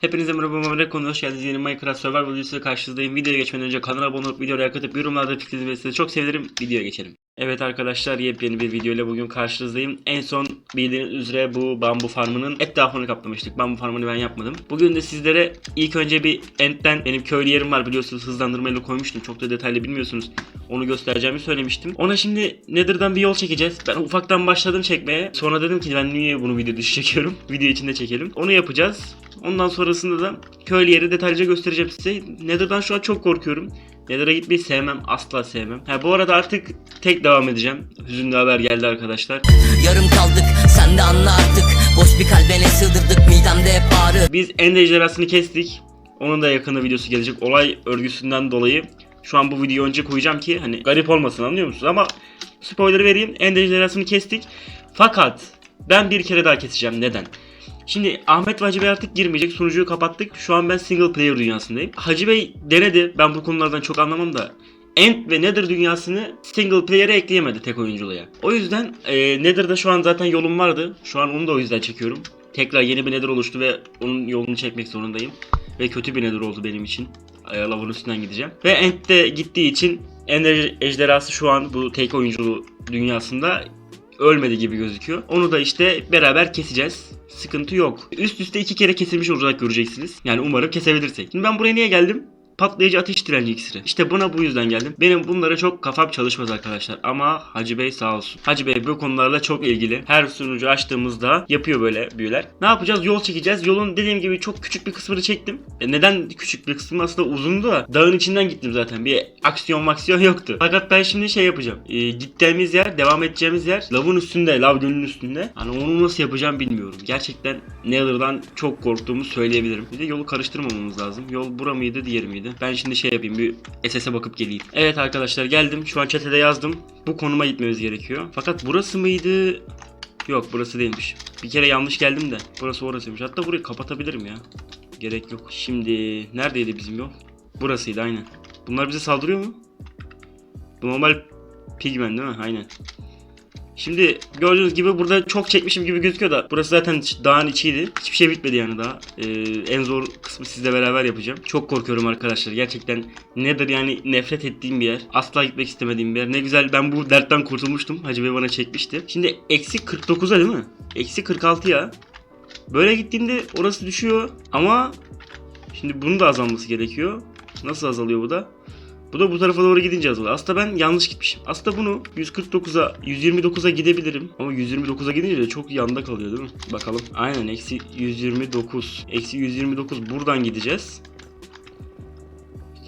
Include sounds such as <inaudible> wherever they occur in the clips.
Hepinize merhaba Mehmet Konu hoş geldiniz. Yeni Minecraft Survival videosuyla karşınızdayım. Videoya geçmeden önce kanala abone olup videoya like atıp yorumlarda fikrinizi belirtirseniz çok sevinirim. Videoya geçelim. Evet arkadaşlar yepyeni bir video ile bugün karşınızdayım. En son bildiğiniz üzere bu bambu farmının etrafını kaplamıştık. Bambu farmını ben yapmadım. Bugün de sizlere ilk önce bir Ent'ten benim köylü yerim var biliyorsunuz hızlandırmayla koymuştum. Çok da detaylı bilmiyorsunuz. Onu göstereceğimi söylemiştim. Ona şimdi Nether'dan bir yol çekeceğiz. Ben ufaktan başladım çekmeye. Sonra dedim ki ben niye bunu video dışı çekiyorum? <laughs> Video içinde çekelim. Onu yapacağız. Ondan sonrasında da köylü yeri detaylıca göstereceğim size. Nether'dan şu an çok korkuyorum. Nether'a gitmeyi sevmem. Asla sevmem. Ha, bu arada artık tek devam edeceğim. Hüzünlü haber geldi arkadaşlar. Yarım kaldık sen de anla artık Boş bir kalbine sığdırdık midemde hep ağrı Biz end ejderhasını kestik. Onun da yakında videosu gelecek. Olay örgüsünden dolayı şu an bu videoyu önce koyacağım ki hani garip olmasın anlıyor musunuz? Ama spoiler vereyim. End ejderhasını kestik. Fakat ben bir kere daha keseceğim. Neden? Şimdi Ahmet ve Hacı Bey artık girmeyecek. Sunucuyu kapattık. Şu an ben single player dünyasındayım. Hacı Bey denedi. Ben bu konulardan çok anlamam da. End ve Nether dünyasını single player'e ekleyemedi tek oyunculuğa. O yüzden e, Nether'da şu an zaten yolum vardı. Şu an onu da o yüzden çekiyorum. Tekrar yeni bir Nether oluştu ve onun yolunu çekmek zorundayım. Ve kötü bir Nether oldu benim için. Ay, Lavın üstünden gideceğim. Ve End de gittiği için End ejderhası şu an bu tek oyunculu dünyasında ölmedi gibi gözüküyor. Onu da işte beraber keseceğiz. Sıkıntı yok. Üst üste iki kere kesilmiş olarak göreceksiniz. Yani umarım kesebilirsek. Şimdi ben buraya niye geldim? Patlayıcı ateş direnci iksiri. İşte buna bu yüzden geldim. Benim bunlara çok kafam çalışmaz arkadaşlar. Ama Hacı Bey sağ olsun. Hacı Bey bu konularla çok ilgili. Her sunucu açtığımızda yapıyor böyle büyüler. Ne yapacağız? Yol çekeceğiz. Yolun dediğim gibi çok küçük bir kısmını çektim. E neden küçük bir kısmı aslında uzundu da dağın içinden gittim zaten. Bir aksiyon maksiyon yoktu. Fakat ben şimdi şey yapacağım. E, gittiğimiz yer, devam edeceğimiz yer lavın üstünde, lav gölünün üstünde. Hani onu nasıl yapacağım bilmiyorum. Gerçekten Nether'dan çok korktuğumu söyleyebilirim. Bir de yolu karıştırmamamız lazım. Yol bura mıydı, diğeri miydi? Ben şimdi şey yapayım bir SS'e bakıp geleyim. Evet arkadaşlar geldim. Şu an chat'e de yazdım. Bu konuma gitmemiz gerekiyor. Fakat burası mıydı? Yok burası değilmiş. Bir kere yanlış geldim de. Burası orasıymış. Hatta burayı kapatabilirim ya. Gerek yok. Şimdi neredeydi bizim yol? Burasıydı aynen. Bunlar bize saldırıyor mu? Bu normal pigmen değil mi? Aynen. Şimdi gördüğünüz gibi burada çok çekmişim gibi gözüküyor da burası zaten dağın içiydi. Hiçbir şey bitmedi yani daha. Ee, en zor kısmı sizle beraber yapacağım. Çok korkuyorum arkadaşlar. Gerçekten nedir yani nefret ettiğim bir yer. Asla gitmek istemediğim bir yer. Ne güzel ben bu dertten kurtulmuştum. Hacı Bey bana çekmişti. Şimdi eksi 49'a değil mi? Eksi 46 ya. Böyle gittiğimde orası düşüyor ama şimdi bunun da azalması gerekiyor. Nasıl azalıyor bu da? Bu da bu tarafa doğru gidince azalıyor. Aslında ben yanlış gitmişim. Aslında bunu 149'a 129'a gidebilirim. Ama 129'a gidince de çok yanda kalıyor değil mi? Bakalım. Aynen eksi 129. Eksi 129 buradan gideceğiz.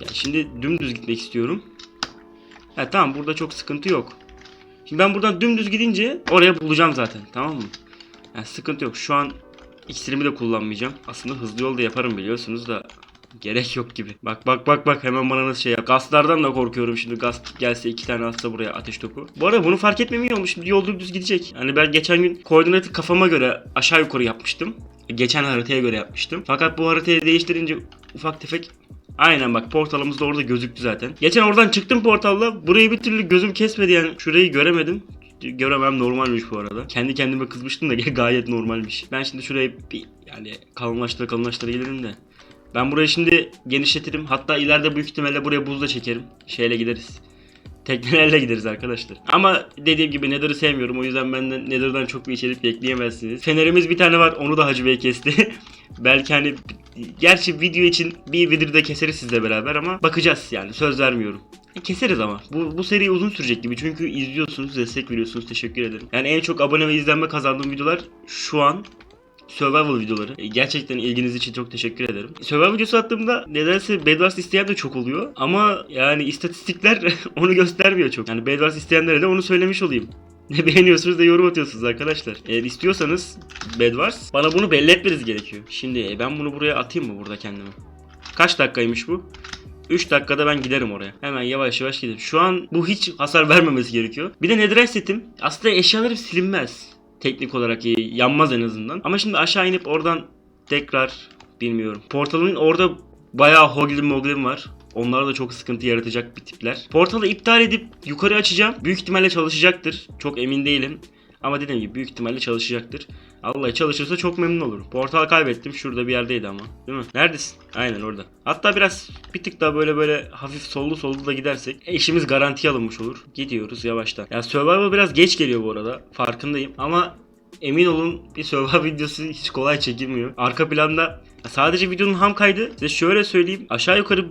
Yani şimdi dümdüz gitmek istiyorum. Ha tamam burada çok sıkıntı yok. Şimdi ben buradan dümdüz gidince oraya bulacağım zaten tamam mı? Yani sıkıntı yok. Şu an iksirimi de kullanmayacağım. Aslında hızlı yolda yaparım biliyorsunuz da Gerek yok gibi. Bak bak bak bak hemen bana nasıl şey yap. Gastlardan da korkuyorum şimdi. Gast gelse iki tane atsa buraya ateş topu. Bu arada bunu fark etmem olmuş. Şimdi yol düz gidecek. Hani ben geçen gün koordinatı kafama göre aşağı yukarı yapmıştım. Geçen haritaya göre yapmıştım. Fakat bu haritayı değiştirince ufak tefek Aynen bak portalımız da orada gözüktü zaten. Geçen oradan çıktım portalla. Burayı bir türlü gözüm kesmedi yani. Şurayı göremedim. Göremem normalmiş bu arada. Kendi kendime kızmıştım da <laughs> gayet normalmiş. Ben şimdi şuraya bir yani kalınlaştıra kalınlaştıra gelirim de. Ben burayı şimdi genişletirim. Hatta ileride büyük ihtimalle buraya buzla çekerim. Şeyle gideriz. Teknelerle gideriz arkadaşlar. Ama dediğim gibi Nether'ı sevmiyorum. O yüzden benden Nether'dan çok bir içerik bekleyemezsiniz. Fenerimiz bir tane var. Onu da Hacı Bey kesti. <laughs> Belki hani gerçi video için bir video da keseriz sizle beraber ama bakacağız yani söz vermiyorum. E, keseriz ama. Bu, bu seri uzun sürecek gibi. Çünkü izliyorsunuz, destek veriyorsunuz. Teşekkür ederim. Yani en çok abone ve izlenme kazandığım videolar şu an Survival videoları. E, Gerçekten ilginiz için çok teşekkür ederim. Survival videosu attığımda nedense Bedwars isteyen de çok oluyor. Ama yani istatistikler <laughs> onu göstermiyor çok. Yani Bedwars isteyenlere de onu söylemiş olayım. <laughs> Ne beğeniyorsunuz da yorum atıyorsunuz arkadaşlar. Eğer istiyorsanız Bedwars bana bunu belli etmeniz gerekiyor. Şimdi e, ben bunu buraya atayım mı burada kendime? Kaç dakikaymış bu? 3 dakikada ben giderim oraya. Hemen yavaş yavaş gidelim. Şu an bu hiç hasar vermemesi gerekiyor. Bir de netherite setim. Aslında eşyalarım silinmez teknik olarak iyi, yanmaz en azından. Ama şimdi aşağı inip oradan tekrar bilmiyorum. Portalın orada bayağı hoglin moglin var. Onlar da çok sıkıntı yaratacak bir tipler. Portalı iptal edip yukarı açacağım. Büyük ihtimalle çalışacaktır. Çok emin değilim. Ama dediğim gibi büyük ihtimalle çalışacaktır. Allah çalışırsa çok memnun olurum. Portal kaybettim. Şurada bir yerdeydi ama. Değil mi? Neredesin? Aynen orada. Hatta biraz bir tık daha böyle böyle hafif sollu sollu da gidersek e, işimiz garantiye alınmış olur. Gidiyoruz yavaştan. Ya Survivor biraz geç geliyor bu arada. Farkındayım. Ama emin olun bir Survivor <laughs> videosu hiç kolay çekilmiyor. Arka planda sadece videonun ham kaydı. Size şöyle söyleyeyim. Aşağı yukarı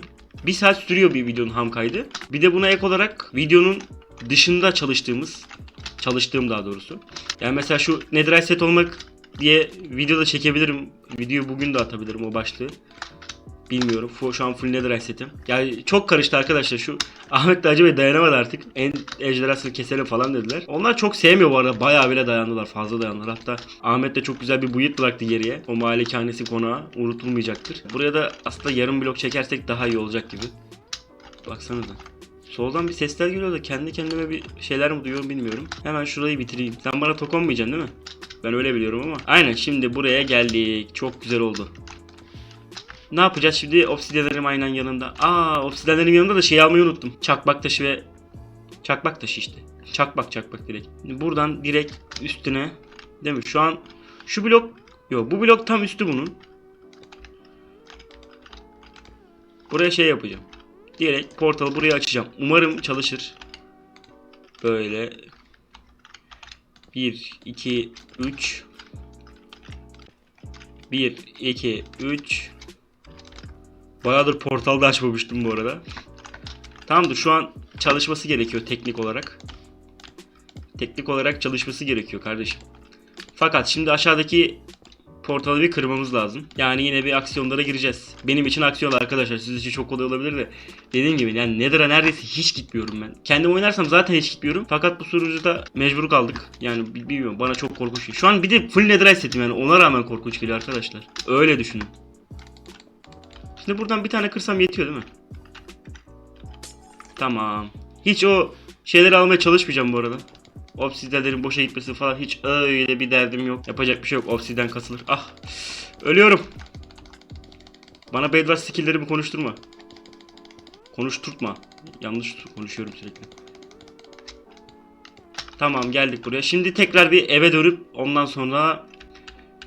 bir saat sürüyor bir videonun ham kaydı. Bir de buna ek olarak videonun dışında çalıştığımız çalıştığım daha doğrusu. Yani mesela şu Netherite set olmak diye video da çekebilirim. Videoyu bugün de atabilirim o başlığı. Bilmiyorum. Şu an full Netherite setim. Yani çok karıştı arkadaşlar. Şu Ahmet de Hacı dayanamadı artık. En ejderhasını keselim falan dediler. Onlar çok sevmiyor bu arada. Bayağı bile dayandılar. Fazla dayandılar. Hatta Ahmet de çok güzel bir buyut bıraktı geriye. O malikanesi konağı unutulmayacaktır. Buraya da aslında yarım blok çekersek daha iyi olacak gibi. Baksanıza. Soldan bir sesler geliyor da kendi kendime bir şeyler mi duyuyorum bilmiyorum. Hemen şurayı bitireyim. Sen bana tokonmayacaksın değil mi? Ben öyle biliyorum ama. Aynen şimdi buraya geldik. Çok güzel oldu. Ne yapacağız şimdi? Obsidyenlerim aynen yanında. Aa obsidyenlerim yanında da şey almayı unuttum. Çakmak taşı ve... Çakmak taşı işte. Çakmak çakmak direkt. Buradan direkt üstüne. Değil mi? Şu an şu blok... Yok bu blok tam üstü bunun. Buraya şey yapacağım. Direkt portalı buraya açacağım. Umarım çalışır. Böyle. 1, 2, 3. 1, 2, 3. Bayağıdır portalda açmamıştım bu arada. Tamamdır şu an çalışması gerekiyor teknik olarak. Teknik olarak çalışması gerekiyor kardeşim. Fakat şimdi aşağıdaki portalı bir kırmamız lazım. Yani yine bir aksiyonlara gireceğiz. Benim için aksiyon arkadaşlar. Siz için çok kolay olabilir de. Dediğim gibi yani Nether'a neredeyse hiç gitmiyorum ben. Kendim oynarsam zaten hiç gitmiyorum. Fakat bu sunucuda mecbur kaldık. Yani bi- bilmiyorum bana çok korkunç geliyor. Şu an bir de full Netherite setim yani ona rağmen korkunç geliyor arkadaşlar. Öyle düşünün. Şimdi buradan bir tane kırsam yetiyor değil mi? Tamam. Hiç o şeyleri almaya çalışmayacağım bu arada. Obsidianlerin boşa gitmesi falan hiç öyle bir derdim yok. Yapacak bir şey yok. Obsidian kasılır. Ah. Ölüyorum. Bana Bedwars skill'lerimi konuşturma. Konuşturtma. Yanlış konuşuyorum sürekli. Tamam geldik buraya. Şimdi tekrar bir eve dönüp ondan sonra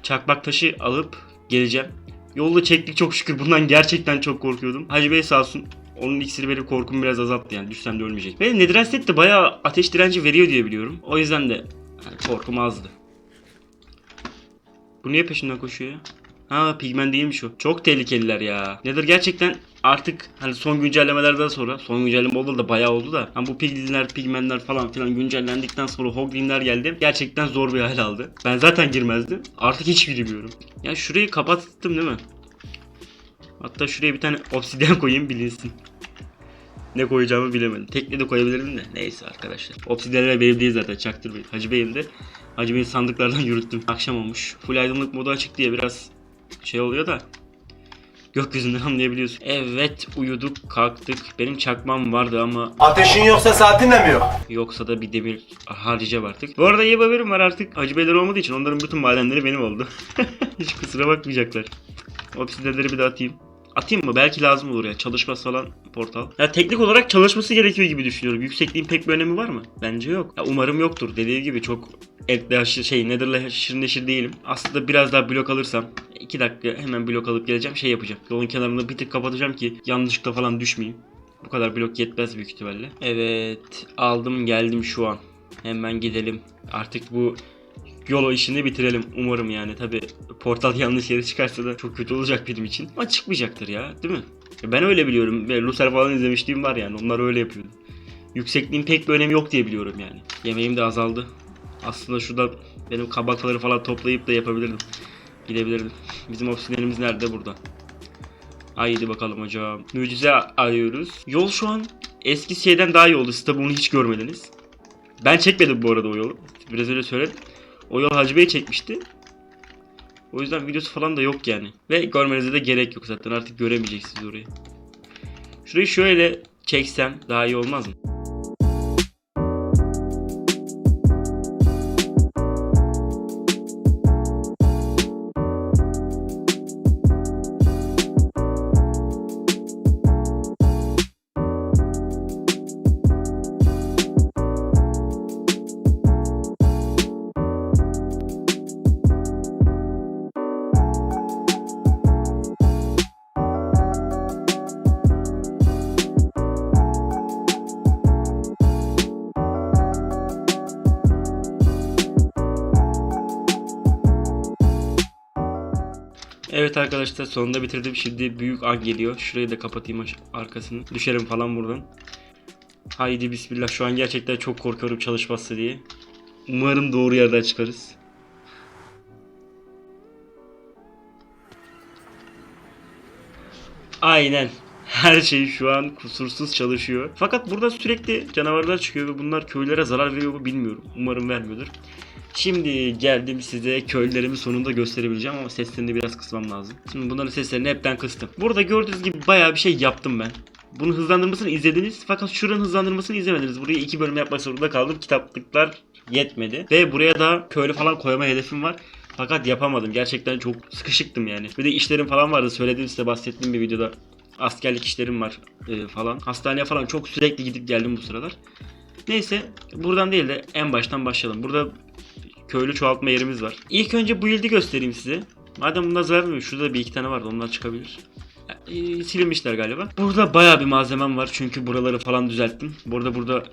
çakmak taşı alıp geleceğim. Yolda çektik çok şükür. Bundan gerçekten çok korkuyordum. Hacı Bey sağ olsun. Onun iksiri benim korkumu biraz azalttı yani. Düşsem de ölmeyecek. Ve set de bayağı ateş direnci veriyor diye biliyorum. O yüzden de yani korkum azdı. Bu niye peşinden koşuyor ya? Ha pigmen değilmiş o. Çok tehlikeliler ya. Nether gerçekten artık hani son güncellemelerden sonra son güncelleme oldu da bayağı oldu da hani bu piglinler, pigmenler falan filan güncellendikten sonra hoglinler geldi. Gerçekten zor bir hal aldı. Ben zaten girmezdim. Artık hiç girmiyorum. Ya şurayı kapattım değil mi? Hatta şuraya bir tane obsidyen <laughs> koyayım bilinsin. Ne koyacağımı bilemedim. Tekne de koyabilirdim de. Neyse arkadaşlar. Obsidyenler benim değil zaten çaktırmayın. Hacı Bey'im de. Hacı Bey'in sandıklardan <laughs> yürüttüm. Akşam olmuş. Full aydınlık modu açık diye biraz şey oluyor da. Gökyüzünden <laughs> anlayabiliyorsun. Evet uyuduk kalktık. Benim çakmam vardı ama Ateşin yoksa saatin de mi yok? yoksa da bir demir harcayacağım artık. Bu arada iyi haberim var artık. Hacı Beyler olmadığı için onların bütün madenleri benim oldu. Hiç kusura bakmayacaklar. Obsidyenleri bir de atayım. Atayım mı? Belki lazım olur ya. Çalışmaz falan portal. Ya teknik olarak çalışması gerekiyor gibi düşünüyorum. Yüksekliğin pek bir önemi var mı? Bence yok. Ya umarım yoktur. Dediği gibi çok etle haşır, şey Nether'la haşır neşir değilim. Aslında biraz daha blok alırsam 2 dakika hemen blok alıp geleceğim şey yapacağım. Yolun kenarını bir tık kapatacağım ki yanlışlıkla falan düşmeyeyim. Bu kadar blok yetmez büyük ihtimalle. Evet aldım geldim şu an. Hemen gidelim. Artık bu yol işini bitirelim umarım yani. Tabi portal yanlış yere çıkarsa da çok kötü olacak benim için. Ama çıkmayacaktır ya değil mi? Ben öyle biliyorum Lucer falan izlemişliğim var yani onlar öyle yapıyordu. Yüksekliğin pek bir önemi yok diye biliyorum yani. Yemeğim de azaldı. Aslında şurada benim kabakları falan toplayıp da yapabilirdim. Gidebilirdim. Bizim obsidyenimiz nerede? Burada. Haydi bakalım hocam. Mucize arıyoruz. Yol şu an eski şeyden daha iyi oldu. Siz tabi onu hiç görmediniz. Ben çekmedim bu arada o yolu. Biraz öyle söyledim. O yol Hacı Bey çekmişti. O yüzden videosu falan da yok yani. Ve görmenize de gerek yok zaten artık göremeyeceksiniz orayı. Şurayı şöyle çeksem daha iyi olmaz mı? Evet arkadaşlar sonunda bitirdim. Şimdi büyük an geliyor. Şurayı da kapatayım arkasını. Düşerim falan buradan. Haydi bismillah. Şu an gerçekten çok korkuyorum çalışması diye. Umarım doğru yerden çıkarız. Aynen. <laughs> Her şey şu an kusursuz çalışıyor. Fakat burada sürekli canavarlar çıkıyor ve bunlar köylere zarar veriyor mu bilmiyorum. Umarım vermiyordur. Şimdi geldim size köylerimi sonunda gösterebileceğim ama seslerini biraz kısmam lazım. Şimdi bunların seslerini hepten kıstım. Burada gördüğünüz gibi bayağı bir şey yaptım ben. Bunun hızlandırmasını izlediniz fakat şuranın hızlandırmasını izlemediniz. Buraya iki bölüm yapmak zorunda kaldım. Kitaplıklar yetmedi. Ve buraya da köylü falan koyma hedefim var. Fakat yapamadım. Gerçekten çok sıkışıktım yani. Bir de işlerim falan vardı. Söyledim size bahsettiğim bir videoda. Askerlik işlerim var e, falan. Hastaneye falan çok sürekli gidip geldim bu sıralar. Neyse buradan değil de en baştan başlayalım. Burada köylü çoğaltma yerimiz var. İlk önce bu yıldı göstereyim size. Madem bunlar zarar. Şurada bir iki tane vardı. Onlar çıkabilir. E, silinmişler galiba. Burada bayağı bir malzemem var. Çünkü buraları falan düzelttim. Burada burada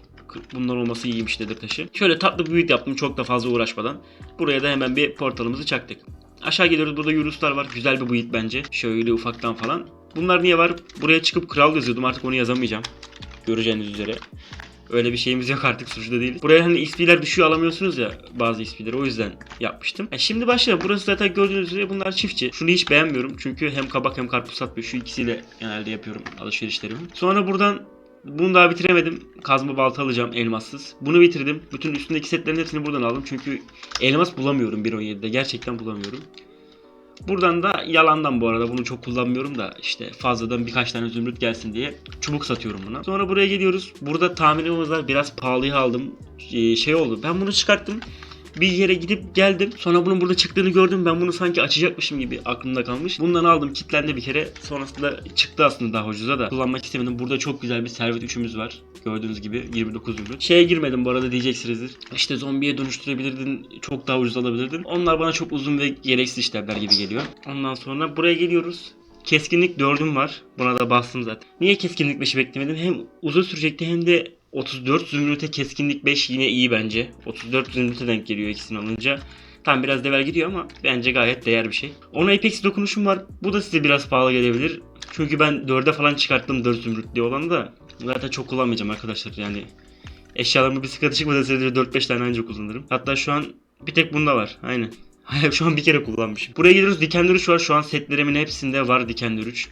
bunlar olması iyiymiş dedir taşı. Şöyle tatlı bir build yaptım çok da fazla uğraşmadan. Buraya da hemen bir portalımızı çaktık. Aşağı geliyoruz burada Yunuslar var. Güzel bir build bence. Şöyle ufaktan falan. Bunlar niye var? Buraya çıkıp kral yazıyordum artık onu yazamayacağım. Göreceğiniz üzere. Öyle bir şeyimiz yok artık suçlu değiliz. Buraya hani XP'ler düşüyor alamıyorsunuz ya bazı XP'leri o yüzden yapmıştım. E şimdi başlayalım. Burası zaten gördüğünüz üzere bunlar çiftçi. Şunu hiç beğenmiyorum çünkü hem kabak hem karpuz satmıyor. Şu ikisiyle genelde yapıyorum alışverişlerimi. Sonra buradan bunu daha bitiremedim. Kazma balta alacağım elmassız. Bunu bitirdim. Bütün üstündeki setlerin hepsini buradan aldım. Çünkü elmas bulamıyorum 1.17'de. Gerçekten bulamıyorum. Buradan da yalandan bu arada bunu çok kullanmıyorum da işte fazladan birkaç tane zümrüt gelsin diye çubuk satıyorum buna. Sonra buraya geliyoruz. Burada tahminimiz. Biraz pahalıya aldım. Ee, şey oldu. Ben bunu çıkarttım. Bir yere gidip geldim. Sonra bunun burada çıktığını gördüm. Ben bunu sanki açacakmışım gibi aklımda kalmış. Bundan aldım. Kitlendi bir kere. Sonrasında çıktı aslında daha ucuza da. Kullanmak istemedim. Burada çok güzel bir servet üçümüz var. Gördüğünüz gibi 29 zümrüt. Şeye girmedim bu arada diyeceksinizdir. İşte zombiye dönüştürebilirdin. Çok daha ucuz alabilirdin. Onlar bana çok uzun ve gereksiz işlemler gibi geliyor. Ondan sonra buraya geliyoruz. Keskinlik 4'üm var. Buna da bastım zaten. Niye keskinlik 5'i beklemedim? Hem uzun sürecekti hem de 34 zümrüte keskinlik 5 yine iyi bence. 34 zümrüte denk geliyor ikisini alınca. Tam biraz level gidiyor ama bence gayet değer bir şey. Ona Apex dokunuşum var. Bu da size biraz pahalı gelebilir. Çünkü ben 4'e falan çıkarttım 4 zümrütlü olanı da. Zaten çok kullanmayacağım arkadaşlar yani. Eşyalarımı bir sıkıntı çıkmadan sürece 4-5 tane ancak kullanırım. Hatta şu an bir tek bunda var. Aynen. <laughs> Şu an bir kere kullanmışım. Buraya geliyoruz diken dürüç var. Şu an setlerimin hepsinde var diken dürüç.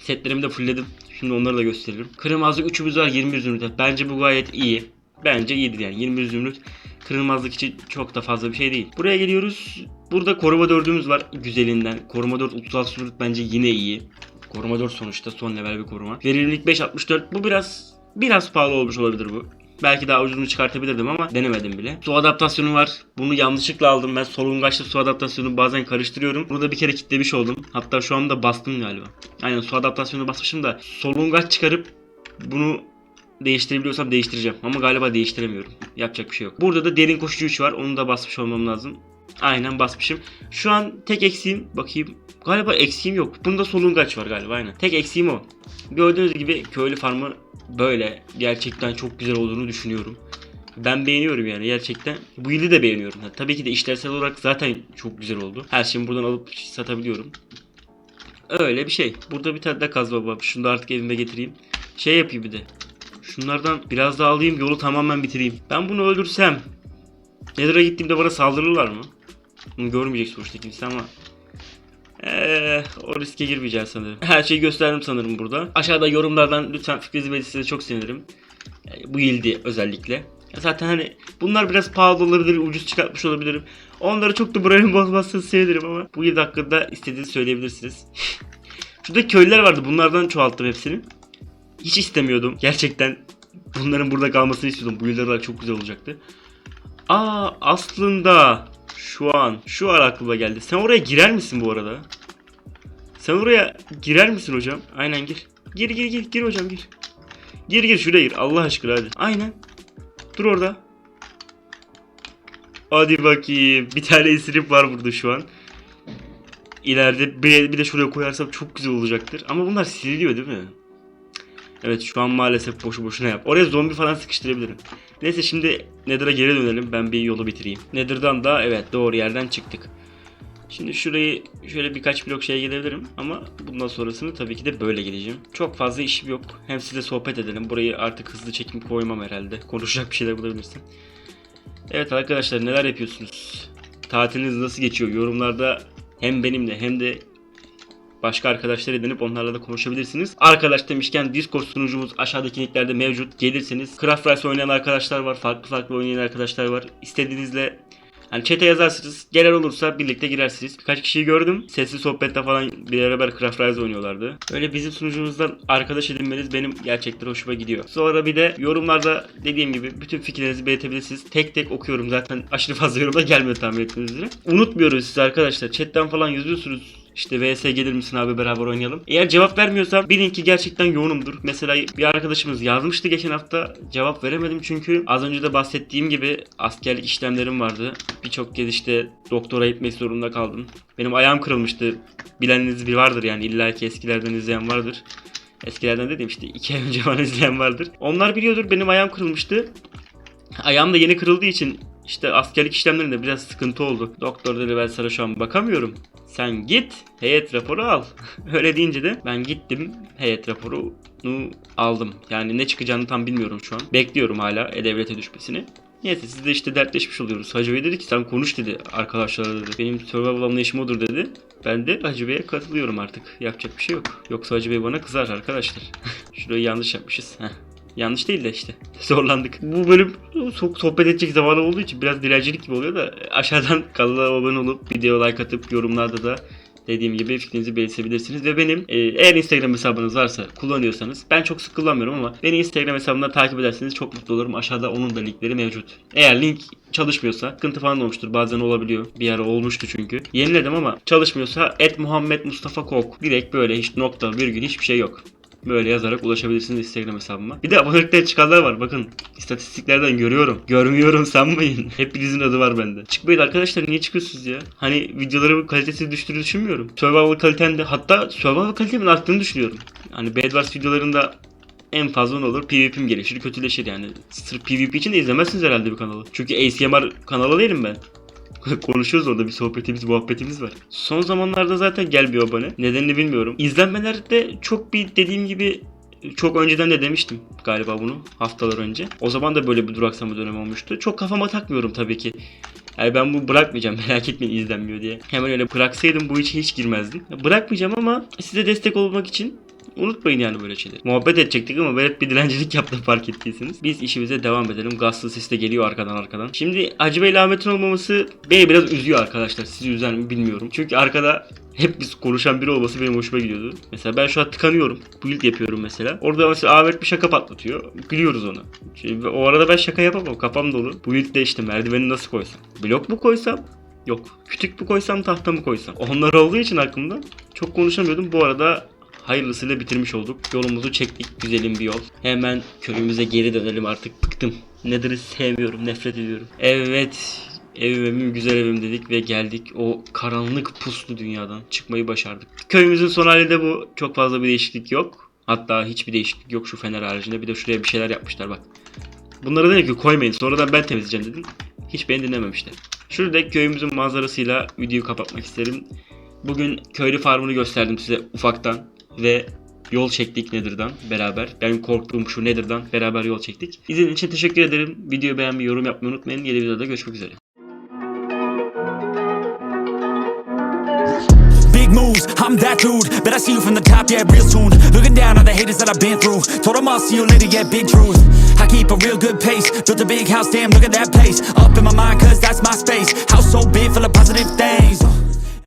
Setlerimi de fullledim. Şimdi onları da gösteririm. Kırılmazlık 3'ümüz var 20 zümrüt. Bence bu gayet iyi. Bence iyidir yani 20 zümrüt. Kırılmazlık için çok da fazla bir şey değil. Buraya geliyoruz. Burada koruma 4'ümüz var güzelinden. Koruma 4 36 zümrüt bence yine iyi. Koruma 4 sonuçta son level bir koruma. Verimlilik 5 64. Bu biraz biraz pahalı olmuş olabilir bu. Belki daha ucuzunu çıkartabilirdim ama denemedim bile. Su adaptasyonu var. Bunu yanlışlıkla aldım. Ben solungaçlı su adaptasyonu bazen karıştırıyorum. Bunu da bir kere kitlemiş oldum. Hatta şu anda bastım galiba. Aynen su adaptasyonu basmışım da solungaç çıkarıp bunu değiştirebiliyorsam değiştireceğim. Ama galiba değiştiremiyorum. Yapacak bir şey yok. Burada da derin koşucu 3 var. Onu da basmış olmam lazım. Aynen basmışım. Şu an tek eksiğim bakayım. Galiba eksiğim yok. Bunda solungaç var galiba aynen. Tek eksiğim o. Gördüğünüz gibi köylü farmı böyle gerçekten çok güzel olduğunu düşünüyorum. Ben beğeniyorum yani gerçekten. Bu yılı da beğeniyorum. Tabii ki de işlevsel olarak zaten çok güzel oldu. Her şeyimi buradan alıp satabiliyorum. Öyle bir şey. Burada bir tane de kazma var. Şunu da artık evime getireyim. Şey yapayım bir de. Şunlardan biraz daha alayım yolu tamamen bitireyim. Ben bunu öldürsem Nether'a gittiğimde bana saldırırlar mı? Bunu görmeyecek sonuçta kimse ama Eee o riske girmeyeceğiz sanırım. Her şeyi gösterdim sanırım burada. Aşağıda yorumlardan lütfen fikrinizi belirtirseniz çok sevinirim. Bu yıldı özellikle. Zaten hani bunlar biraz pahalı olabilir, ucuz çıkartmış olabilirim. Onları çok da moralimi bozmazsanız sevinirim ama bu yıl hakkında istediğinizi söyleyebilirsiniz. <laughs> Şurada köylüler vardı. Bunlardan çoğalttım hepsini. Hiç istemiyordum. Gerçekten bunların burada kalmasını istiyordum. Bu yıllar çok güzel olacaktı. Aa aslında şu an şu an aklıma geldi. Sen oraya girer misin bu arada? Sen oraya girer misin hocam? Aynen gir. Gir gir gir gir hocam gir. Gir gir şuraya gir. Allah aşkına hadi. Aynen. Dur orada. Hadi bakayım. Bir tane esirip var burada şu an. İleride bir, bir de şuraya koyarsam çok güzel olacaktır. Ama bunlar siliniyor değil mi? Evet şu an maalesef boşu boşuna yap. Oraya zombi falan sıkıştırabilirim. Neyse şimdi Nether'a geri dönelim. Ben bir yolu bitireyim. Nether'dan da evet doğru yerden çıktık. Şimdi şurayı şöyle birkaç blok şeye gelebilirim ama bundan sonrasını tabii ki de böyle geleceğim. Çok fazla işim yok. Hem size sohbet edelim. Burayı artık hızlı çekim koymam herhalde. Konuşacak bir şeyler bulabilirsin. Evet arkadaşlar neler yapıyorsunuz? Tatiliniz nasıl geçiyor? Yorumlarda hem benimle hem de başka arkadaşlar edinip onlarla da konuşabilirsiniz. Arkadaş demişken Discord sunucumuz aşağıdaki linklerde mevcut. Gelirseniz Craft Rise oynayan arkadaşlar var. Farklı farklı oynayan arkadaşlar var. İstediğinizle Hani chat'e yazarsınız. Gelen olursa birlikte girersiniz. Birkaç kişiyi gördüm. Sesli sohbette falan beraber Craft Rise oynuyorlardı. Öyle bizim sunucumuzdan arkadaş edinmeniz benim gerçekten hoşuma gidiyor. Sonra bir de yorumlarda dediğim gibi bütün fikirlerinizi belirtebilirsiniz. Tek tek okuyorum zaten aşırı fazla yorumda gelmiyor tahmin ettiğiniz üzere. Unutmuyoruz sizi arkadaşlar. Chat'ten falan yazıyorsunuz. İşte VS gelir misin abi beraber oynayalım. Eğer cevap vermiyorsam bilin ki gerçekten yoğunumdur. Mesela bir arkadaşımız yazmıştı geçen hafta. Cevap veremedim çünkü az önce de bahsettiğim gibi askerlik işlemlerim vardı. Birçok kez işte doktora gitmek zorunda kaldım. Benim ayağım kırılmıştı. Bileniniz bir vardır yani illa ki eskilerden izleyen vardır. Eskilerden dedim işte iki ay önce falan izleyen vardır. Onlar biliyordur benim ayağım kırılmıştı. Ayağım da yeni kırıldığı için işte askerlik işlemlerinde biraz sıkıntı oldu. Doktor dedi ben sana şu an bakamıyorum. Sen git heyet raporu al. <laughs> Öyle deyince de ben gittim heyet raporunu aldım. Yani ne çıkacağını tam bilmiyorum şu an. Bekliyorum hala E-Devlet'e düşmesini. Neyse siz de işte dertleşmiş oluyoruz. Hacı Bey dedi ki sen konuş dedi arkadaşlara dedi. Benim survival anlayışım odur dedi. Ben de Hacı Bey'e katılıyorum artık. Yapacak bir şey yok. Yoksa Hacı Bey bana kızar arkadaşlar. <laughs> Şurayı yanlış yapmışız. Yanlış değil de işte. <laughs> Zorlandık. Bu bölüm so- sohbet edecek zamanı olduğu için biraz dilencilik gibi oluyor da aşağıdan <laughs> kanala abone olup video like atıp yorumlarda da dediğim gibi fikrinizi belirtebilirsiniz. Ve benim e, eğer Instagram hesabınız varsa kullanıyorsanız ben çok sık kullanmıyorum ama beni Instagram hesabımdan takip ederseniz çok mutlu olurum. Aşağıda onun da linkleri mevcut. Eğer link çalışmıyorsa sıkıntı falan olmuştur. Bazen olabiliyor. Bir ara olmuştu çünkü. Yeniledim ama çalışmıyorsa et Muhammed Mustafa Kok. Direkt böyle hiç nokta virgül hiçbir şey yok. Böyle yazarak ulaşabilirsiniz Instagram hesabıma. Bir de abonelikten çıkanlar var. Bakın istatistiklerden görüyorum. Görmüyorum sanmayın. <laughs> Hepinizin adı var bende. Çıkmayın arkadaşlar niye çıkıyorsunuz ya? Hani videoların kalitesi düştüğünü düşünmüyorum. Survival kaliten de hatta survival kalitemin arttığını düşünüyorum. Hani Bed Wars videolarında en fazla ne olur? PvP'm gelişir, kötüleşir yani. Sırf PvP için de izlemezsiniz herhalde bir kanalı. Çünkü ACMR kanalı değilim ben. <laughs> Konuşuyoruz orada bir sohbetimiz, muhabbetimiz var. Son zamanlarda zaten gel bir abone. Nedenini bilmiyorum. İzlenmelerde çok bir dediğim gibi çok önceden de demiştim galiba bunu haftalar önce. O zaman da böyle bir duraksama dönem olmuştu. Çok kafama takmıyorum tabii ki. Yani ben bu bırakmayacağım <laughs> merak etmeyin izlenmiyor diye. Hemen öyle bıraksaydım bu işe hiç girmezdim. Bırakmayacağım ama size destek olmak için Unutmayın yani böyle şeyleri. Muhabbet edecektik ama hep bir dilencilik <laughs> yaptım fark ettiyseniz. Biz işimize devam edelim. Gazlı ses de geliyor arkadan arkadan. Şimdi Hacı Bey Ahmet'in olmaması beni biraz üzüyor arkadaşlar. Sizi üzer mi bilmiyorum. Çünkü arkada hep biz konuşan biri olması benim hoşuma gidiyordu. Mesela ben şu an tıkanıyorum. Build yapıyorum mesela. Orada mesela Ahmet bir şaka patlatıyor. Gülüyoruz ona. Şimdi o arada ben şaka yapamam. Kafam dolu. Build'de işte merdiveni nasıl koysam? Blok mu koysam? Yok. Kütük mü koysam tahta mı koysam? Onlar olduğu için aklımda çok konuşamıyordum. Bu arada hayırlısıyla bitirmiş olduk. Yolumuzu çektik. Güzelim bir yol. Hemen köyümüze geri dönelim artık. Bıktım. Nedir'i sevmiyorum. Nefret ediyorum. Evet. Evim evim güzel evim dedik ve geldik o karanlık puslu dünyadan çıkmayı başardık. Köyümüzün son hali de bu. Çok fazla bir değişiklik yok. Hatta hiçbir değişiklik yok şu fener haricinde. Bir de şuraya bir şeyler yapmışlar bak. Bunları dedim ki koymayın. Sonradan ben temizleyeceğim dedim. Hiç beni dinlememişler. Şurada köyümüzün manzarasıyla videoyu kapatmak isterim. Bugün köylü farmını gösterdim size ufaktan ve yol çektik Nether'dan beraber. Ben korktuğum şu Nether'dan beraber yol çektik. İzlediğiniz için teşekkür ederim. Videoyu beğenmeyi, yorum yapmayı unutmayın. Yeni videoda görüşmek üzere. Moves, I'm that dude. Bet I see you from the top, yeah, real soon. Looking down on the haters that I've been through. Told them I'll see you later, yeah, big truth. I keep a real good pace. Built a big house, damn, look at that place. Up in my mind, cause that's my space. House so big, full of positive things.